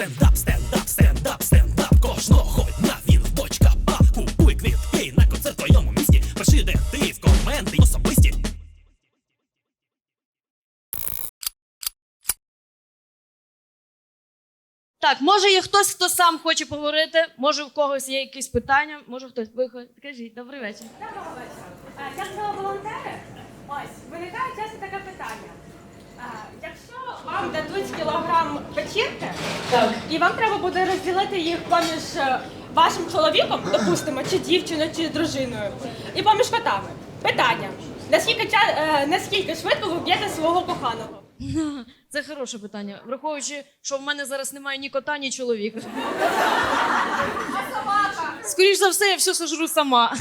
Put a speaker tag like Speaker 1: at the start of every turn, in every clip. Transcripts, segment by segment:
Speaker 1: Стендап, стендап, стендап, стендап. Кожного дня він в бочка пап. Купуй квітки на концерт в твоєму місті. Пиши, де ти в коменти особисті.
Speaker 2: Так, може є хтось, хто сам хоче поговорити, може в когось є якісь питання, може хтось виходить. Кажіть, добрий вечір.
Speaker 3: Доброго вечора. Е, Я сказала волонтери. Ось виникає часто таке питання. Е, Якщо кілограм печінки, і вам треба буде розділити їх поміж е, вашим чоловіком, допустимо, чи дівчиною, чи дружиною, і поміж котами. Питання: наскільки ча- е, наскільки швидко ви б'єте свого коханого?
Speaker 2: Це хороше питання, враховуючи, що в мене зараз немає ні кота, ні чоловіка. Скоріш за все, я все сожру сама.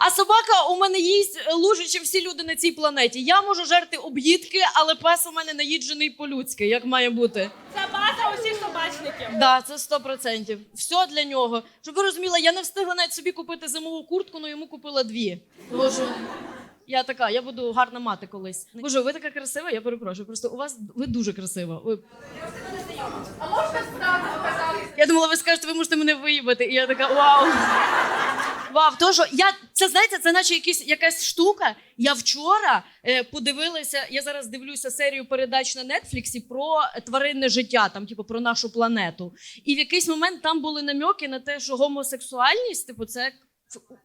Speaker 2: А собака у мене їсть лужі, чим всі люди на цій планеті. Я можу жерти об'їдки, але пес у мене наїджений по-людськи, як має бути.
Speaker 3: Це база усіх собачників.
Speaker 2: Да, це 100%. Все для нього. Щоб ви розуміли, я не встигла навіть собі купити зимову куртку, але йому купила дві. Тому що я така, я буду гарна мати колись. Боже, ви така красива, я перепрошую. Просто у вас ви дуже красива. Ви...
Speaker 3: А можна справді показати?
Speaker 2: Я думала, ви скажете, ви можете мене виїбати. І я така вау. Вау, то що я це знаєте, це наче якісь якась штука. Я вчора е, подивилася. Я зараз дивлюся серію передач на Нетфліксі про тваринне життя, там, типу, про нашу планету. І в якийсь момент там були намьоки на те, що гомосексуальність, типу, це.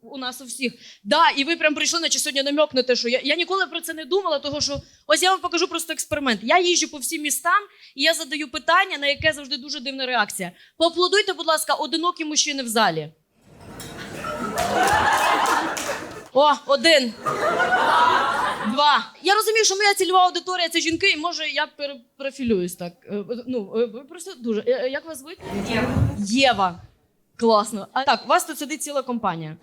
Speaker 2: У нас у всіх. Да, і ви прям прийшли, наче сьогодні намьок на те, що я, я ніколи про це не думала, того що ось я вам покажу просто експеримент. Я їжджу по всім містам, і я задаю питання, на яке завжди дуже дивна реакція. Поаплодуйте, будь ласка, одинокі мужчини в залі. О, один. Два. Я розумію, що моя цільова аудиторія це жінки, і може я перепрофілююсь так. Е, Ну, е, просто дуже. Е, е, Як вас звуть? Єва. Єва. Класно. А так, у вас тут сидить ціла компанія.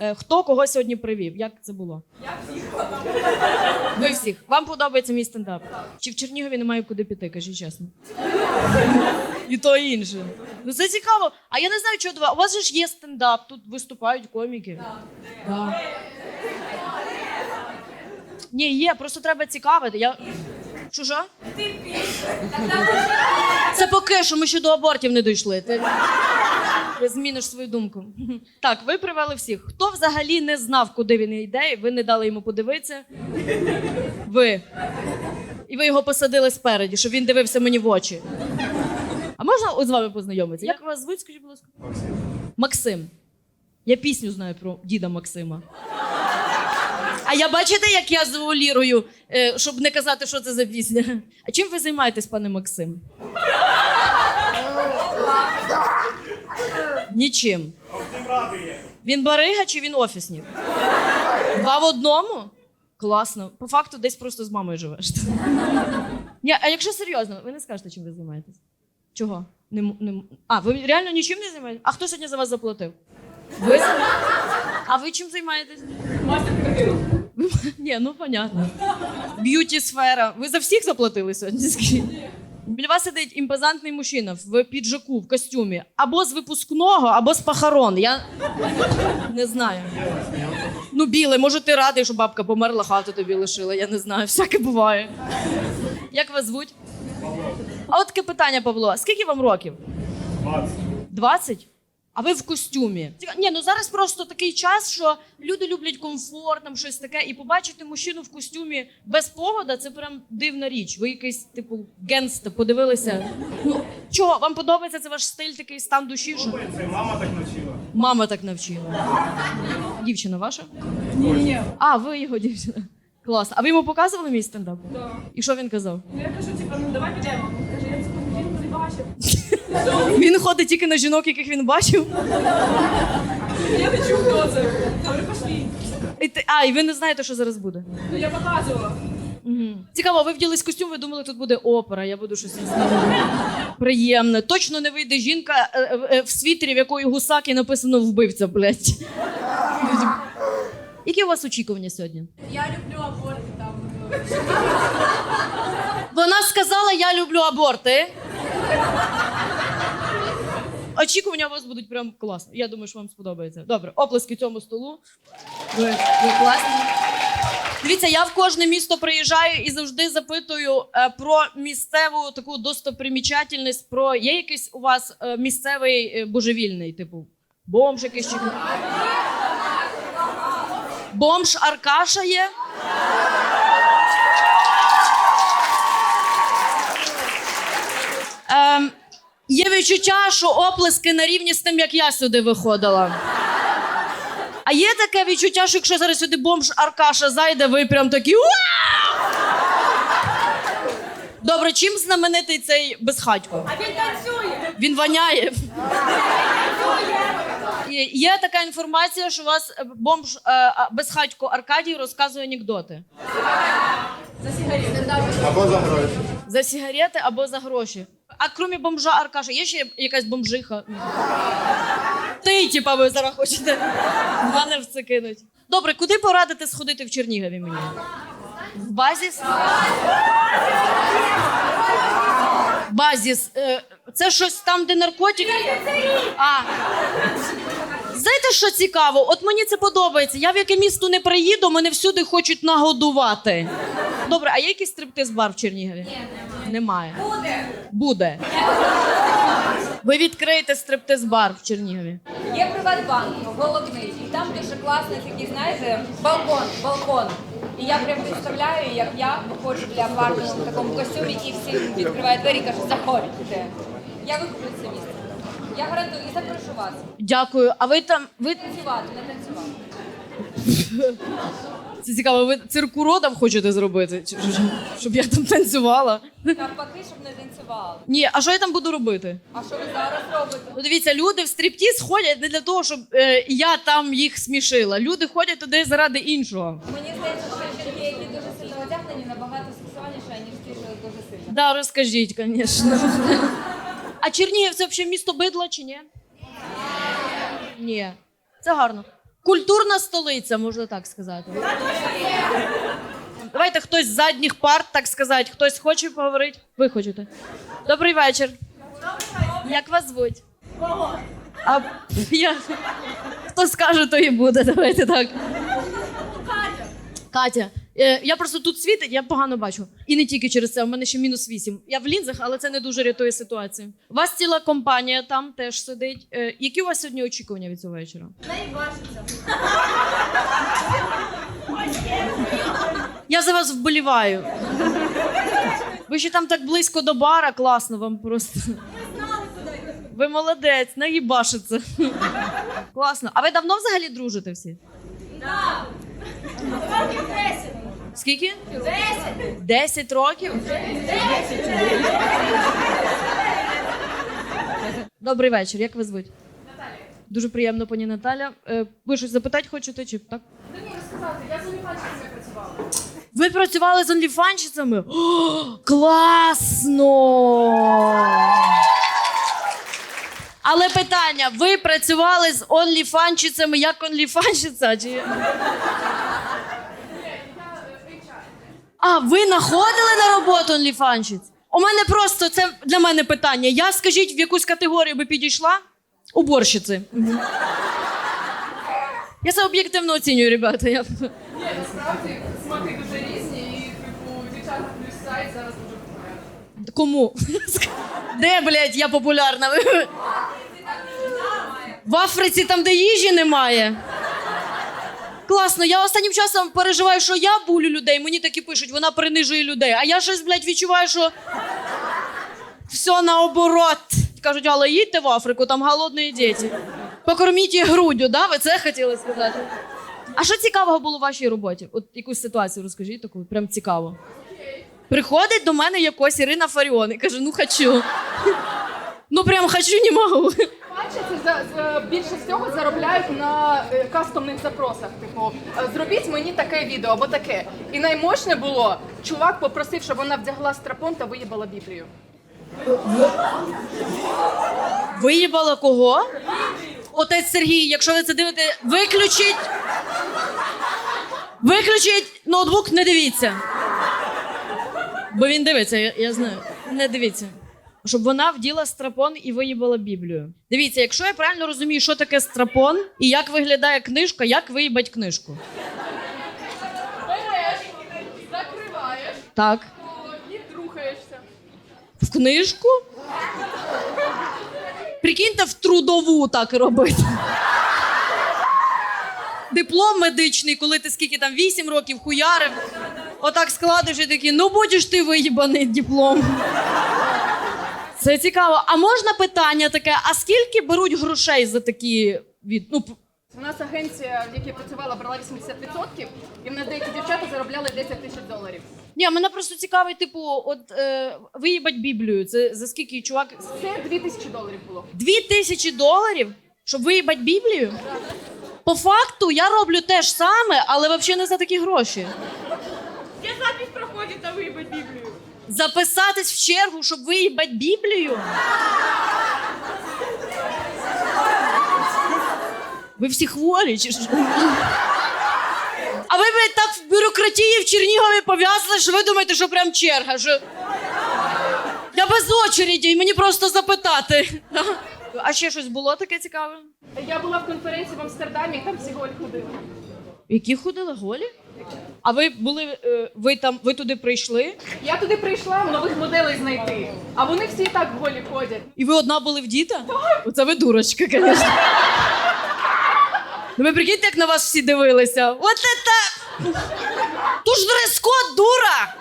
Speaker 2: Е, Хто кого сьогодні привів? Як це було? Я всіх. Ви всіх. Вам подобається мій стендап? Чи в Чернігові немає куди піти, кажіть чесно. І то і інше. Ну це цікаво. А я не знаю, чого два. У вас же ж є стендап, тут виступають коміки. Да. Ні, є, просто треба цікавити. Я... Що? Це поки що ми ще до абортів не дійшли. Ти... Зміниш свою думку. Так, ви привели всіх. Хто взагалі не знав, куди він йде, і ви не дали йому подивитися? Ви. І ви його посадили спереді, щоб він дивився мені в очі. А можна от з вами познайомитися? Як вас звуть, скажіть, будь ласка? Максим. Максим. Я пісню знаю про діда Максима. А я бачите, як я завуалірую, е, щоб не казати, що це за пісня. А чим ви займаєтесь, пане Максим? Нічим. Він барига чи він офісник? Два в одному? Класно. По факту десь просто з мамою живеш. Ні, а якщо серйозно, ви не скажете, чим ви займаєтесь? Чого? Не, не, а, ви реально нічим не займаєтесь? А хто сьогодні за вас заплатив? Ви? А ви чим займаєтесь? Ні, ну понятно. Б'юті сфера. Ви за всіх заплатили сьогодні? Скажіть? Біля вас сидить імпозантний мужчина в піджаку, в костюмі. Або з випускного, або з похорон. Я не знаю. Ну, біле, може, ти радий, що бабка померла, хату тобі лишила. Я не знаю, всяке буває. Як вас звуть? А от таке питання, Павло. Скільки вам років? 20. 20? А ви в костюмі. Ні, ну зараз просто такий час, що люди люблять комфорт, там щось таке, і побачити мужчину в костюмі без повода це прям дивна річ. Ви якийсь, типу, генста, подивилися. Ну, чого, вам подобається це ваш стиль, такий стан душі? Що...
Speaker 4: Це мама так навчила.
Speaker 2: Мама так навчила. Дівчина ваша? Ні. ні. А, ви його дівчина. Клас. А ви йому показували мій стендап? Так. І що він казав?
Speaker 3: Ну я кажу, типу, ну давай підемо. Каже, я цю жінку не бачив.
Speaker 2: Він ходить тільки на жінок, яких він бачив.
Speaker 3: Я не чув, хто це. Говорю, пошли.
Speaker 2: І ти- А, і ви не знаєте, що зараз буде.
Speaker 3: Ну я показувала.
Speaker 2: Угу. Цікаво, ви вділись костюм, ви думали, тут буде опера, я буду щось не знаю. приємне. Точно не вийде жінка е, е, е, в світері, в якої гусаки написано вбивця, блядь. Які у вас очікування сьогодні?
Speaker 3: Я люблю аборти там.
Speaker 2: Вона сказала: Я люблю аборти. Очікування у вас будуть прям класні. Я думаю, що вам сподобається. Добре, оплески цьому столу. Ви, ви класні. Дивіться, я в кожне місто приїжджаю і завжди запитую е, про місцеву таку достопримічательність. Про є якийсь у вас е, місцевий е, божевільний, типу бомж якийсь чи бомж Аркаша є? Ем, є відчуття, що оплески на рівні з тим, як я сюди виходила. А є таке відчуття, що якщо зараз сюди бомж Аркаша зайде, ви прям такі. Добре, чим знаменитий цей безхатько?
Speaker 3: А він танцює.
Speaker 2: Він воняє. Є така інформація, що у вас е, бомж е, безхатько Аркадій розказує анекдоти
Speaker 4: Або за гроші.
Speaker 2: За сигарети або за гроші. А крім бомжа Аркаша, є ще якась бомжиха? Ти, типа, ви зараз хочете мене в це кинуть. Добре, куди порадите сходити в Чернігові мені? В базіс? Базіс. Е, Це щось там, де наркотики? А. Знаєте, що цікаво? От мені це подобається. Я в яке місто не приїду, мене всюди хочуть нагодувати. Добре, а є якийсь стриптиз-бар в Чернігові? Ні, немає. Буде. Буде. Ви відкриєте стриптиз-бар в Чернігові.
Speaker 5: Є Приватбанк, головний, і там дуже класний такий, знаєте, балкон, балкон. І я прям представляю, як я виходжу для парку в такому костюмі і всі відкривають двері і кажуть, заходьте. Я викуплю це місце. Я гарантую і запрошу вас.
Speaker 2: Дякую. А ви там. Ви
Speaker 5: Танцювати, не танцювати.
Speaker 2: це цікаво, ви цирку родам хочете зробити? Чи- Щоб я там танцювала?
Speaker 5: Навпаки, щоб не танцювали.
Speaker 2: Ні, а що я там буду робити?
Speaker 5: А що ви зараз робите?
Speaker 2: Ну, дивіться, люди в стріптіз ходять не для того, щоб е, я там їх смішила. Люди ходять туди заради іншого.
Speaker 5: Мені здається, що жінки, які дуже сильно одягнені, набагато сексуальніше, ніж ті, що дуже сильно.
Speaker 2: Да, розкажіть, звісно. А Чернігів це взагалі місто бидла чи ні? Ні. Це гарно. Культурна столиця, можна так сказати. Давайте хтось з задніх парт, так сказати. Хтось хоче поговорити? Ви хочете. Добрий вечір. Як вас звуть? А я... Хто скаже, то і буде. Давайте так. Катя, е, я просто тут світить, я погано бачу. І не тільки через це, у мене ще мінус вісім. Я в лінзах, але це не дуже рятує ситуацію. У вас ціла компанія там теж сидить. Е, які у вас сьогодні очікування від цього вечора? Я за вас вболіваю. Ви ще там так близько до бара, класно вам просто. Ви молодець, наїбашиться. Класно. А ви давно взагалі дружите всі? Скільки? Десять. Десять років? Добрий вечір. Як ви звуть? Наталя. Дуже приємно, пані Наталя. Е, Ви щось запитати хочете чи так? Я з онліфанщиця працювала. Ви працювали з онліфанщицями? О, класно! Але питання: ви працювали з онліфанщицями як онліфанщиця? Чи... А, ви знаходили на роботу онліфанщиць? У мене просто це для мене питання. Я скажіть, в якусь категорію би підійшла? Уборщиці. Я це об'єктивно оцінюю, ребята. Я...
Speaker 6: Ні, насправді смаки дуже різні, і типу дівчата плюс сайт зараз дуже популярні.
Speaker 2: Кому? Де, блядь, я популярна? В Африці, там, де їжі немає. Класно, я останнім часом переживаю, що я булю людей, мені такі пишуть, вона принижує людей. А я щось, блядь, відчуваю, що все наоборот. Кажуть, Алла, їдьте в Африку, там голодні діти. Покорміть їх груддю, да? Ви це хотіли сказати? А що цікавого було в вашій роботі? От якусь ситуацію розкажіть таку, прям цікаво. Приходить до мене якось Ірина Фаріон і каже: ну хочу. Ну прям хочу, не можу.
Speaker 6: За, за більше всього заробляють на е, кастомних запросах. Типу, е, зробіть мені таке відео або таке. І наймощне було, чувак попросив, щоб вона вдягла страпон та виїбала Біблію.
Speaker 2: Виїбала кого? Отець Сергій, якщо ви це дивите, виключіть. Виключіть ноутбук, не дивіться. Бо він дивиться, я, я знаю. Не дивіться. Щоб вона вділа страпон і виїбала Біблію. Дивіться, якщо я правильно розумію, що таке страпон і як виглядає книжка, як виїбать книжку.
Speaker 6: Береш
Speaker 2: Так.
Speaker 6: І рухаєшся.
Speaker 2: В книжку? Прикиньте, в трудову так робити. Диплом медичний, коли ти скільки там 8 років хуярив, отак складеш і такі, ну будеш ти виїбаний диплом. Це цікаво. А можна питання таке: а скільки беруть грошей за такі від. Ну,
Speaker 6: У нас агенція, в якій працювала, брала 80%, і в нас деякі дівчата заробляли 10 тисяч доларів.
Speaker 2: ні, мене просто цікавить, типу, от е, виїбать Біблію. Це за скільки чувак
Speaker 6: Це 2 тисячі доларів було.
Speaker 2: Дві тисячі доларів, щоб виїбати Біблію? По факту я роблю те ж саме, але взагалі не за такі гроші.
Speaker 3: Я запись проходить на вибить Біблію.
Speaker 2: Записатись в чергу, щоб виїбати Біблію? Ви всі хворі, чи що? А ви, блядь, так в бюрократії в Чернігові пов'язали, що ви думаєте, що прям черга. Що... Я без очереді, і мені просто запитати. А ще щось було таке цікаве?
Speaker 6: Я була в конференції в Амстердамі, там всі голі ходили.
Speaker 2: Які ходили голі? А ви були е, ви там, ви туди прийшли,
Speaker 6: Я туди прийшла нових моделей знайти, а вони всі і так голі ходять.
Speaker 2: і ви одна були в діта? Оце ви дурочка, звісно. Ну ви прикиньте, як на вас всі дивилися. От це! Ту ж дрес-код, дура!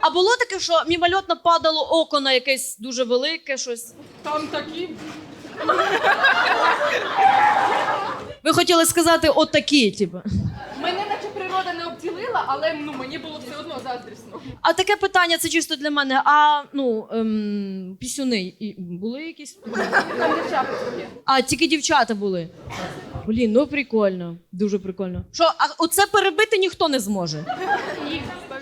Speaker 2: А було таке, що мімольотно падало око на якесь дуже велике щось.
Speaker 6: Там такі.
Speaker 2: Хотіли сказати отакі, типу.
Speaker 6: Мене наче природа не обділила, але ну мені було все одно заздрісно.
Speaker 2: А таке питання це чисто для мене. А ну ем, пісюни і- були якісь?
Speaker 6: Там дівчата є.
Speaker 2: А, тільки дівчата були. Блін, ну прикольно. Дуже прикольно. Що, а оце перебити ніхто не зможе.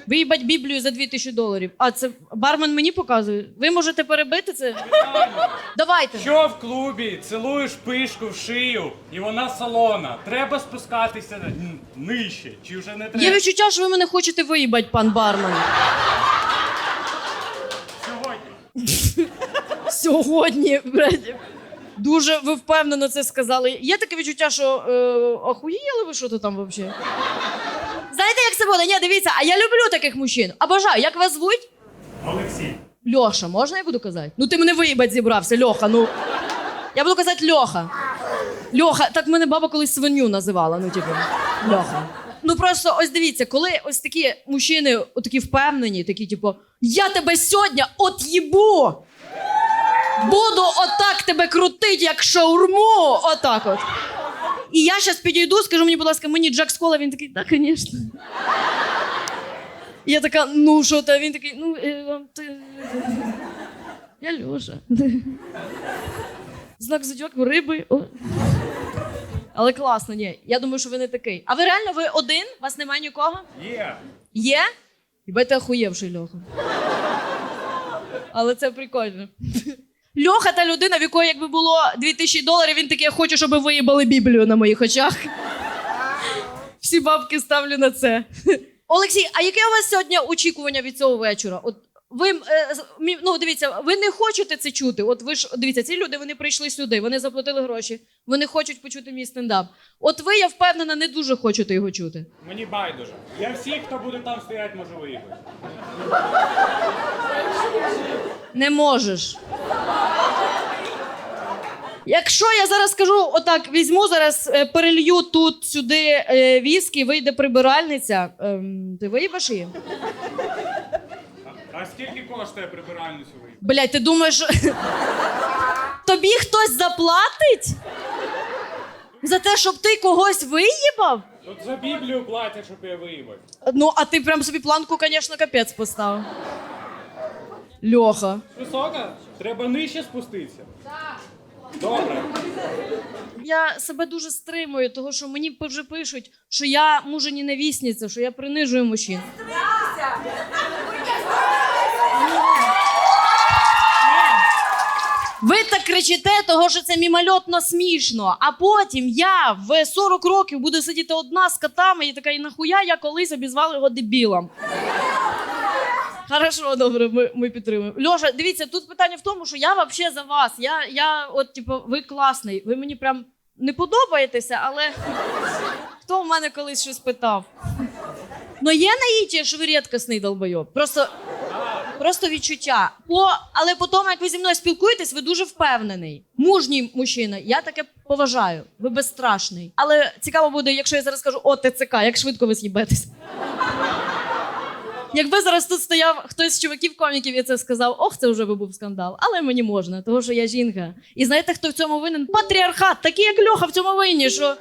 Speaker 2: Виїбать Біблію за 2000 доларів. А це бармен мені показує. Ви можете перебити це? Давайте.
Speaker 4: Що в клубі? Цілуєш пишку в шию, і вона солона. Треба спускатися н- нижче, чи вже не треба?
Speaker 2: Є відчуття, що ви мене хочете виїбать, пан бармен.
Speaker 4: Сьогодні.
Speaker 2: Сьогодні, блядь. Дуже ви впевнено це сказали. Є таке відчуття, що е, охуєли ви що то там взагалі? Знаєте, як це буде? Ні, дивіться, а я люблю таких мужчин. Обожаю. Як вас звуть?
Speaker 4: Олексій.
Speaker 2: Льоша, можна я буду казати? Ну ти мене виїбать зібрався, Льоха. Ну я буду казати Льоха. Льоха, так мене баба колись свиню називала. Ну, типу, Льоха. Ну просто ось дивіться, коли ось такі мужчини, такі впевнені, такі, типу, я тебе сьогодні от їбу. Буду отак тебе крутить, як шаурму. Отак от. І я зараз підійду, скажу мені, будь ласка, мені Джек Скола, він такий, так, звісно. Я така, ну що та він такий, ну е, вам ти. Я Льоша. Знак зодіаку риби. О. Але класно, ні. Я думаю, що ви не такий. А ви реально ви один? У вас немає нікого?
Speaker 4: Є.
Speaker 2: Є? Хіба ти охуєвший Льоха. Але це прикольно. Льоха та людина, в якої якби було 2000 доларів, він такий, я хочу, щоб ви виїбали Біблію на моїх очах. Всі бабки ставлю на це. Олексій, а яке у вас сьогодні очікування від цього вечора? От ви е, ну дивіться, ви не хочете це чути. От ви ж дивіться, ці люди вони прийшли сюди, вони заплатили гроші, вони хочуть почути мій стендап. От ви, я впевнена, не дуже хочете його чути.
Speaker 4: Мені байдуже. Я всіх, хто буде там стояти, можу виїхати.
Speaker 2: Не можеш. Якщо я зараз скажу, отак візьму зараз, е, перелью тут сюди е, віскі, вийде прибиральниця, ем, ти виїбаш її?
Speaker 4: А скільки коштує прибиральницю виїхати?
Speaker 2: Блять, ти думаєш, тобі хтось заплатить? За те, щоб ти когось виїбав?
Speaker 4: Тут за Біблію платять, щоб я виїбав.
Speaker 2: Ну, а ти прям собі планку, звісно, капець поставив. Льоха.
Speaker 4: Висока? Треба нижче спуститися. Так. Добре.
Speaker 2: Я себе дуже стримую, тому що мені вже пишуть, що я мужині невісниця, що я принижую мужчин. Ви так кричите, того що це мімольотно смішно. А потім я в 40 років буду сидіти одна з котами і така, і нахуя я колись обізвала його дебілом. Хорошо, добре, ми, ми підтримуємо. Льоша, дивіться, тут питання в тому, що я взагалі за вас. Я, я от, типу, ви класний. Ви мені прям не подобаєтеся, але хто в мене колись щось питав? Ну є наїття, що ви долбойоб. Просто, просто відчуття. По, але потім, як ви зі мною спілкуєтесь, ви дуже впевнений. Мужній мужчина. Я таке поважаю. Ви безстрашний. Але цікаво буде, якщо я зараз скажу о ТЦК, як швидко ви з'їбетесь. Якби зараз тут стояв хтось з чуваків коміків і це сказав, ох, це вже би був скандал. Але мені можна, тому що я жінка. І знаєте, хто в цьому винен? Патріархат, такий як Льоха в цьому винні, що